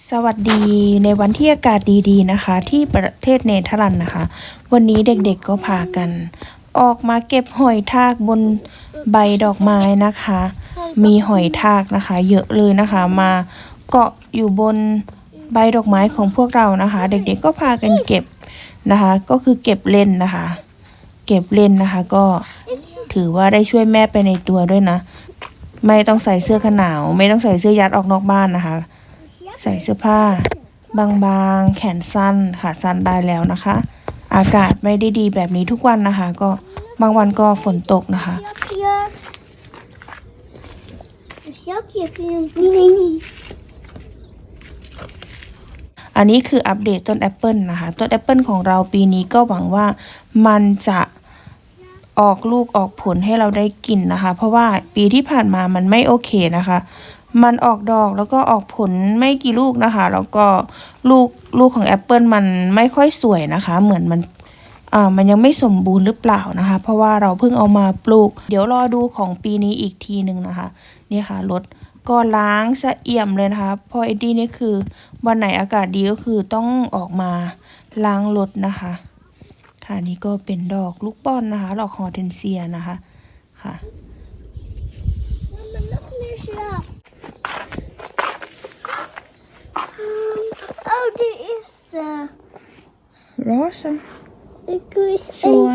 สวัสดีในวันที่อากาศดีๆนะคะ ที่ประเทศเนเธอร์แลนด์นะคะ วันนี้เด็กๆก็พากัน ออกมาเก็บหอยทากบนใบดอกไม้นะคะ มีหอยทากนะคะ เยอะเลยนะคะ มาเกาะอยู่บนใบดอกไม้ของพวกเรานะคะ เด็กๆก็พากันเก็บนะคะ ก็คือเก็บเล่นนะคะ เก็บเล่นนะคะ ก็ถือว่าได้ช่วยแม่ไปในตัวด้วยนะ ไม่ต้องใส่เสื้อกันหนาว ไม่ต้องใส่เสื้อยัดออกนอกบ้านนะคะ ใส่เสื้อผ้า บางๆ แขนสั้นขาสั้นได้แล้วนะคะ อากาศไม่ได้ดีแบบนี้ทุกวันนะคะ ก็บางวันก็ฝนตกนะคะอันนี้คืออัปเดตต้นแอปเปิลนะคะ ต้นแอปเปิลของเราปีนี้ก็หวังว่ามันจะออกลูกออกผลให้เราได้กินนะคะ เพราะว่าปีที่ผ่านมามันไม่โอเคนะคะ มันออกดอกแล้วก็ออกผลไม่กี่ลูกนะคะ แล้วก็ลูกลูกของแอปเปิลมันไม่ค่อยสวยนะคะ เหมือนมันอ่ามันยังไม่สมบูรณ์หรือเปล่านะคะ เพราะว่าเราเพิ่งเอามาปลูก เดี๋ยวรอดูของปีนี้อีกทีหนึ่งนะคะนี่ค่ะรถก็ล้างสะเอี่ยมเลยนะคะพอเอ็ดดี้นี่คือวันไหนอากาศดีก็คือต้องออกมาล้างรถนะคะค่ะนี่ก็เป็นดอกลูกป้อนนะคะ ดอกฮอร์เทนเซียนะคะค่ะ Oh, die is de. Roze. Ik wil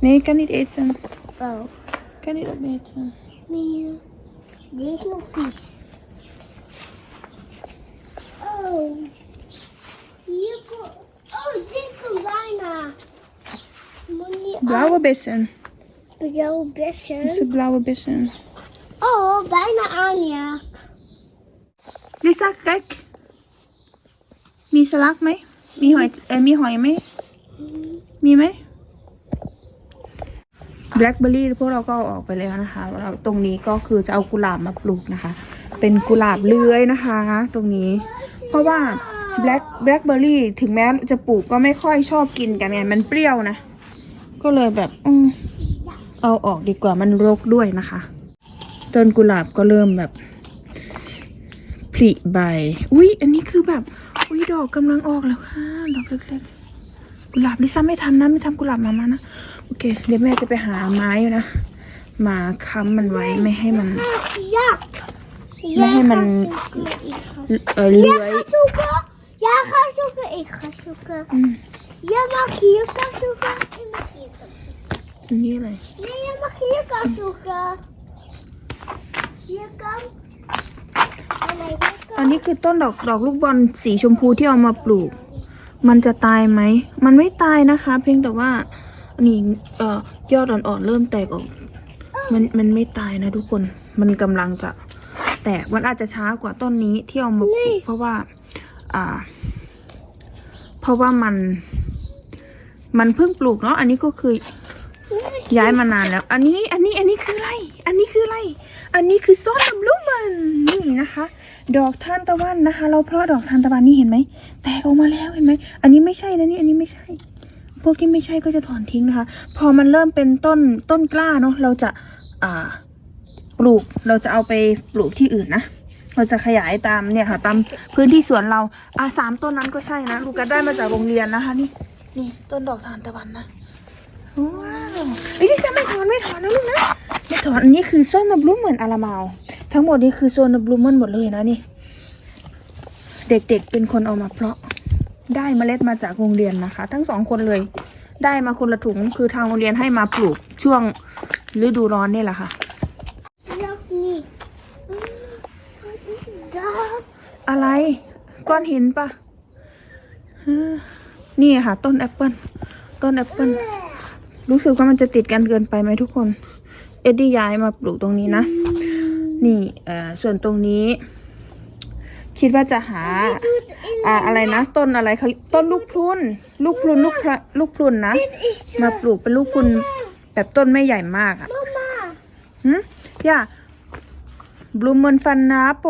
Nee, ik kan niet eten. Oh. Ik kan niet opeten. Nee. Dit is nog vies. Oh. Hier komt... Oh, dit komt bijna. Blauwe bessen. Blauwe bessen? Dit is blauwe bessen. Oh, bijna aan, ja. Lisa, kijk. มีสลักไหม มีหอยเออมีหอยไหม มีไหมแบล็คเบอร์รี่พวกเราก็เอาออกไปแล้วนะคะเราตรงนี้ก็คือจะเอากุหลาบมาปลูกนะคะ เป็นกุหลาบเลื้อยนะคะ ตรงนี้ เพราะว่าแบล็คแบล็คเบอร์รี่ถึงแม้จะปลูกก็ไม่ค่อยชอบกินกันไงมันเปรี้ยวนะ ก็เลยแบบอเอาออกดีกว่ามันรกด้วยนะคะต้นกุหลาบก็เริ่มแบบผลิใบ อุ้ยอันนี้คือแบบ อุ้ยดอกกำลังออกแล้วค่ะ ดอกเล็กๆ กุหลาบลิซ่าไม่ทำนะ ไม่ทำกุหลาบมามานะ โอเค เดี๋ยวแม่จะไปหาไม้อยู่นะ มาค้ำมันไว้ไม่ให้มัน Ja. Maar Jij hij gaat maar- zoeken, ik ga เออเลื้อย Jij gaat zoeken. Jij gaat zoeken, ik ga zoeken. อืม Jij mag hier gaan zoeken. Ik mag hier gaan zoeken. อันนี้คือต้นดอกดอกลูกบอลสีชมพูที่เอามาปลูก มันจะตายไหม มันไม่ตายนะคะ เพียงแต่ว่านี่เอ่อยอดอ่อนๆเริ่มแตกออก มันมันไม่ตายนะทุกคน มันกำลังจะแตก มันอาจจะช้ากว่าต้นนี้ที่เอามาปลูก เพราะว่า อ่า เพราะว่ามัน มันเพิ่งปลูกเนาะ อันนี้ก็คือย้ายมานานแล้ว อันนี้ อันนี้ อันนี้คืออะไร อันนี้คืออะไร อันนี้คือส้นบลูมันนี่นะคะ ดอกทานตะวันนะคะ เราเพาะดอกทานตะวันนี่เห็นไหมแตกออกมาแล้วเห็นไหมอันนี้ไม่ใช่นะนี่อันนี้ไม่ใช่ พวกที่ไม่ใช่ก็จะถอนทิ้งนะคะ พอมันเริ่มเป็นต้นต้นกล้าเนาะเราจะอ่าปลูกเราจะเอาไปปลูกที่อื่นนะเราจะขยายตามเนี่ยค่ะตามพื้นที่สวนเราอ่าสามต้นนั้นก็ใช่นะลูกก็ได้มาจากโรงเรียนนะคะนี่นี่ต้นดอกทานตะวันนะว้าวไอ้ยลิซ่าไม่ถอนไม่ถอนนะลูกนะไม่ถอนอันนี้คือโซนบลูเหมือนอาราเมา ทั้งหมดนี้คือโซนบลูมันหมดเลยนะนี่ เด็กๆเป็นคนเอามาเพาะ ได้เมล็ดมาจากโรงเรียนนะคะ ทั้งสองคนเลย ได้มาคนละถุงคือทางโรงเรียนให้มาปลูกช่วงฤดูร้อนนี่แหละค่ะอะไร ก้อนหินปะนี่ค่ะ ต้นแอปเปิลต้นแอปเปิลรู้สึกว่ามันจะติดกันเกินไปไหมทุกคน เอ็ดดี้ย้ายมาปลูกตรงนี้นะ นี่เอ่อส่วนตรงนี้ คิดว่าจะหาอ่าอะไรนะต้นอะไรเขาต้นลูกพรุนลูกพรุนลูกพระลูกพรุนนะ Dit is มา de ปลูกเป็นลูกพรุนแบบต้นไม่ใหญ่มากอะ mama. หืมย่าบลูมันฟันนาโป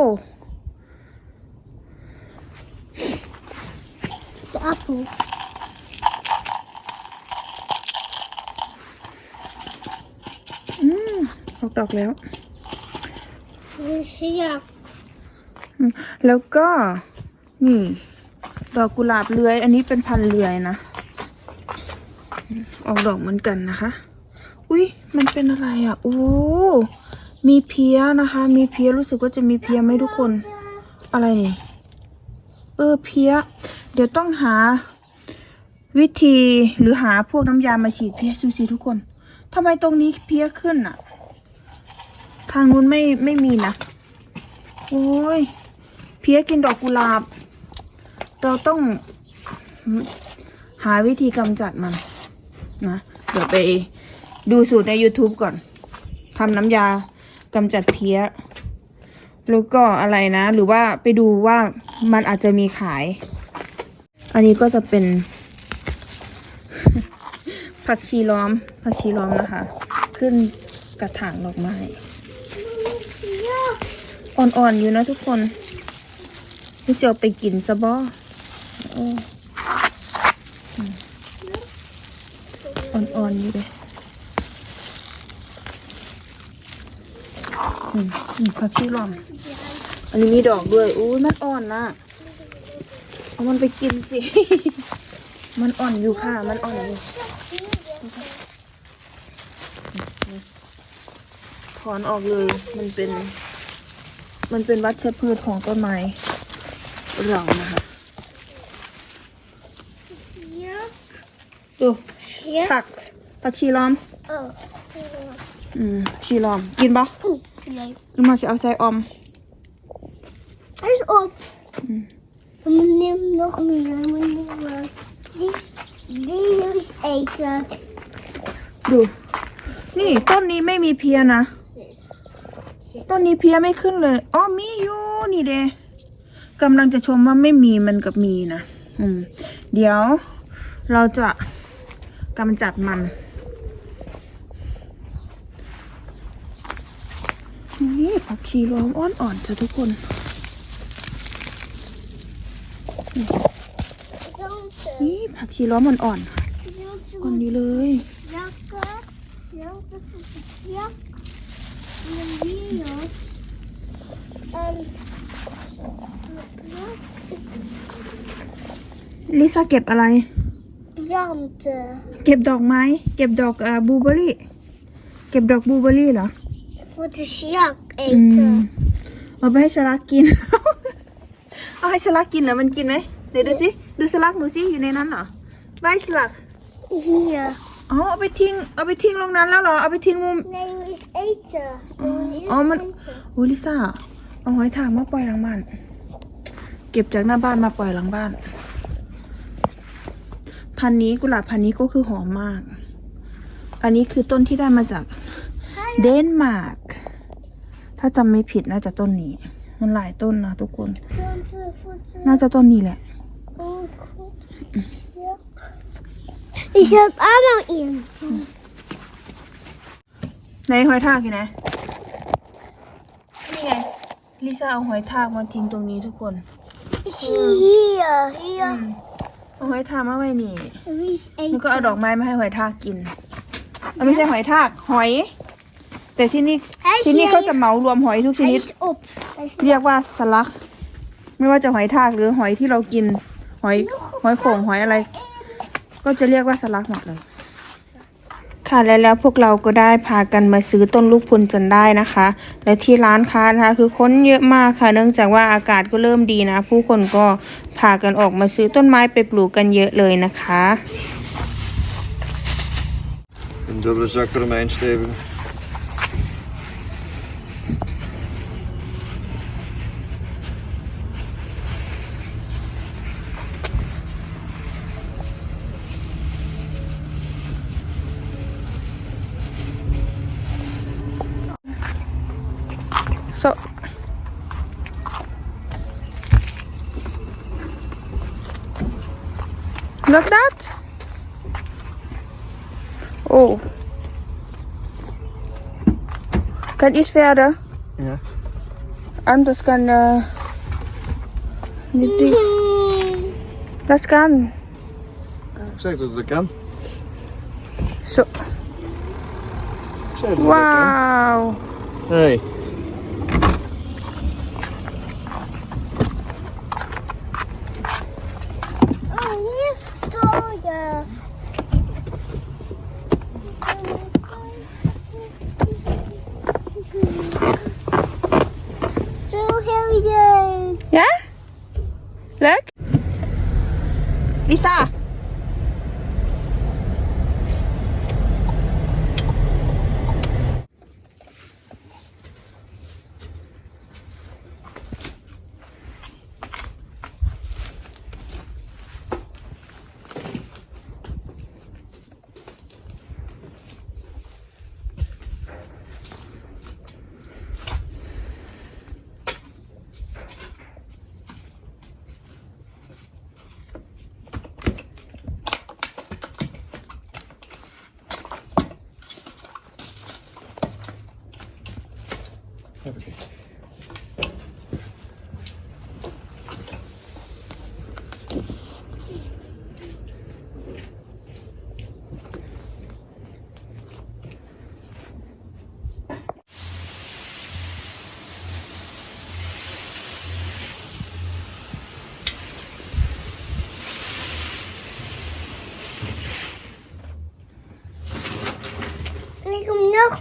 De appel. อืมออกดอกแล้ว แล้วก็นี่ดอกกุหลาบเลื้อย อันนี้เป็นพันเลื้อยนะ ออกดอกเหมือนกันนะคะ อุ้ยมันเป็นอะไรอะ โอ้ มีเพี้ยนะคะ มีเพี้ยรู้สึกว่าจะมีเพี้ยไหมทุกคน อะไรนี่ เออเพี้ย เดี๋ยวต้องหาวิธีหรือหาพวกน้ำยามาฉีดเพี้ยซูซีทุกคนทำไมตรงนี้เพี้ยขึ้นอะ ทางนู้นไม่ไม่มีนะ โอ้ย เพี้ยกินดอกกุหลาบ เราต้องหาวิธีกำจัดมันนะ เดี๋ยวไปดูสูตรใน YouTube ก่อนทำน้ำยากำจัดเพี้ย แล้วก็อะไรนะ หรือว่าไปดูว่ามันอาจจะมีขาย อันนี้ก็จะเป็น ผักชีล้อม ผักชีล้อมนะคะ ขึ้นกระถางดอกไม้ อ่อนๆอยู่นะทุกคนนี่เสียวไปกินซะบ่โอ้อืมอ่อนๆอยู่เลยอืมอืมผักชีล้อม อันนี้มีดอกด้วย อู้มันอ่อนนะเอามันไปกินสิ มันอ่อนอยู่ค่ะ มันอ่อนอยู่ถอนออกเลย มันเป็น มันเป็นวัชพืชของต้นไม้เรานะคะ Hier. ดู Hier. ผักผักชีล้อม Oh. อืมชีล้อม กินปะ Oeh, nee. หรือมาสิเอาใส่ออม Hij is op. Mm. We nemen nog meer. We nemen die, die is eten. ดู นี่ต้นนี้ไม่มีเพียนะ ต้นนี้เพียไม่ขึ้นเลยอ๋อมีอยู่นี่เดกำลังจะชมว่าไม่มีมันกับมีนะอืม เดี๋ยว เราจะกำจัดมันนี่ผักชีรวมอ่อนๆจ้ะทุกคน Dansen. นี่ผักชีล้อมอ่อนๆค่ะอ่อนอยู่เลย Jakken. Jakken voor de jak. En een wieros. En... Ja. ลิซ่าเก็บอะไร Planten. เก็บดอกไม้ เก็บดอกเอ่อบลูเบอร์รี่ เก็บดอกบลูเบอร์รี่เหรอ Voor de sjak อืม eten. เอาไปให้สลักกิน เอาให้สลักกินเหรอมันกินไหมเดี๋ยวดูสิดูสลักหนูสิอยู่ในนั้นเหรอใบสลัก Hier. อ๋อเอาไปทิ้งเอาไปทิ้งลงนั้นแล้วเหรอเอาไปทิ้งมุม Nee, we is eten. We is Oh, maar- eten. อุ้ยลิซ่าเอาหอยทากมาปล่อยหลังบ้าน เก็บจากหน้าบ้านมาปล่อยหลังบ้าน พันธุ์นี้กุหลาบพันธุ์นี้ก็คือหอมมาก อันนี้คือต้นที่ได้มาจากเดนมาร์กถ้าจำไม่ผิดน่าจะต้นนี้ มันหลายต้นนะทุกคน Planten voor de... น่าจะต้นนี้แหละ Oh, goed. Ja. Ik zet allemaal in. ในหอยทากอยู่ไหนนี่ไง ลิซ่าเอาหอยทากมาทิ้งตรงนี้ทุกคน Ik zie hier. อื Hier. มเอาหอยทากมาไว้นี่ We is แล้วก็เอา eten. ดอกไม้มาให้หอยทากกินเอาไม่ใช่หอยทาก หอย แต่ที่นี่ Hij is ที่นี่ hier. เขาจะเหมารวมหอยทุกช Hij นิด is op. Hij is เรียกว่าสลัก ไม่ว่าจะหอยทากหรือหอยที่เรากิน หอย หอยโข่งหอยอะไร ก็จะเรียกว่าสลักหมดเลย ค่ะและแล้วพวกเราก็ได้พากันมาซื้อต้นลูกพุนจนได้นะคะ และที่ร้านค้านะคะคือคนเยอะมากค่ะ เนื่องจากว่าอากาศก็เริ่มดีนะ ผู้คนก็พากันออกมาซื้อต้นไม้ไปปลูกกันเยอะเลยนะคะ Een dubbele zak romijnstevige. Look that. Oh. Kan iets verder? Ja. Anders kan uh, niet die. Dat kan. Zeg dat het kan. Zo. Wauw. Hey.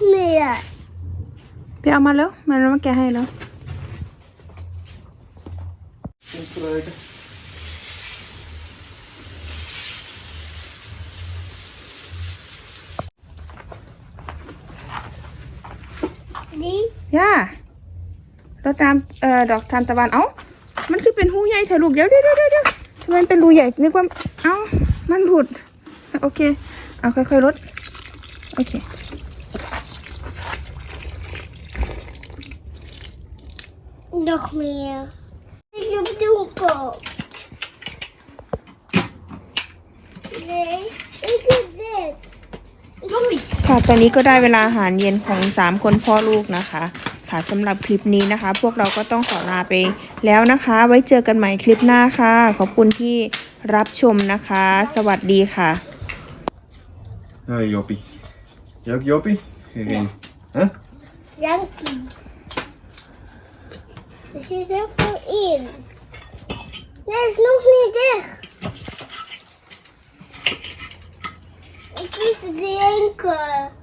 Kom nog meer. ไปเอามาแล้วมาแล้วมาแกะให้แล้ว Opruiken. Die? ย่าเราตามเอ่อดอกทานตะวันเอ้ามันคือเป็นหูใหญ่เถอะลูกเดี๋ยวเดี๋ยวเดี๋ยวเดี๋ยวทำไมมันเป็นรูใหญ่นึกว่าเอ้ามันหลุดโอเคเอาค่อยๆลดโอเค Nog meer. Ik heb donker. Nee, ik heb dit. Dommie. ค่ะ ตอนนี้ก็ได้เวลาอาหารเย็นของสามคนพ่อลูกนะคะ ค่ะสำหรับคลิปนี้นะคะ พวกเราก็ต้องขอลาไปแล้วนะคะ ไว้เจอกันใหม่คลิปหน้าค่ะ ขอบคุณที่รับชมนะคะ สวัสดีค่ะ Hoi Joppie. Jij ook Joppie? Geen. Hè? Dankie. Er zit heel veel in. Hij is nog niet dicht. Ik moest het drinken.